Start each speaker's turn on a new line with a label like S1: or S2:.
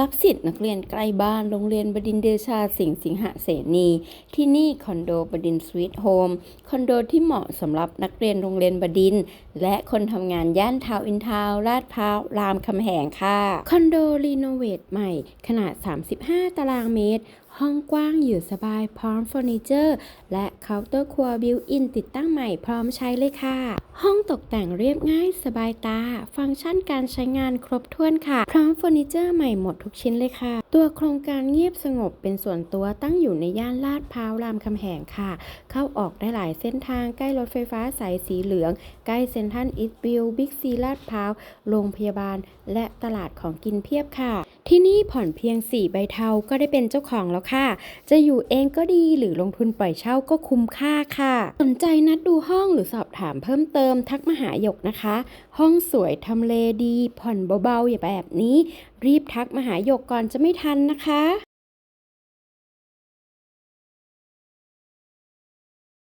S1: รับสิทธิ์นักเรียนใกล้บ้านโรงเรียนบดินเดชาสิงห์สิงหเสนี ที่นี่คอนโดบดินสวีทโฮมคอนโดที่เหมาะสำหรับนักเรียนโรงเรียนบดิน และคนทำงานย่านทาวอินทาวลาดพร้าวรามคำแหงค่ะ คอนโดรีโนเวทใหม่ขนาด 35 ตารางเมตรห้องกว้างอยู่สบายพร้อมเฟอร์นิเจอร์ และเคาน์เตอร์ครัวบิวอินติดตั้งใหม่พร้อมใช้เลยค่ะ ห้องตกแต่งเรียบง่ายสบายตา ฟังก์ชันการใช้งานครบถ้วนค่ะ พร้อมเฟอร์นิเจอร์ใหม่หมดทุกชิ้นเลยค่ะ ตัวโครงการเงียบสงบเป็นส่วนตัวตั้งอยู่ในย่านลาดพร้าวรามคำแหงค่ะ เข้าออกได้หลายเส้นทางใกล้รถไฟฟ้าสายสีเหลือง ใกล้เซ็นทรัลอีสต์วิวบิ๊กซีลาดพร้าวโรงพยาบาล และตลาดของกินเพียบค่ะ ที่นี่ผ่อนเพียง 4 ใบเทาก็ได้เป็นเจ้าของแล้วค่ะ จะอยู่เองก็ดีหรือลงทุนปล่อยเช่าก็คุ้มค่าค่ะ สนใจนัดดูห้องหรือสอบถามเพิ่มเติมทักมาหาหยกนะคะ ห้องสวยทำเลดี ผ่อนเบาๆอย่าแบบนี้ รีบทักมาหาหยกก่อนจะไม่ทันนะคะ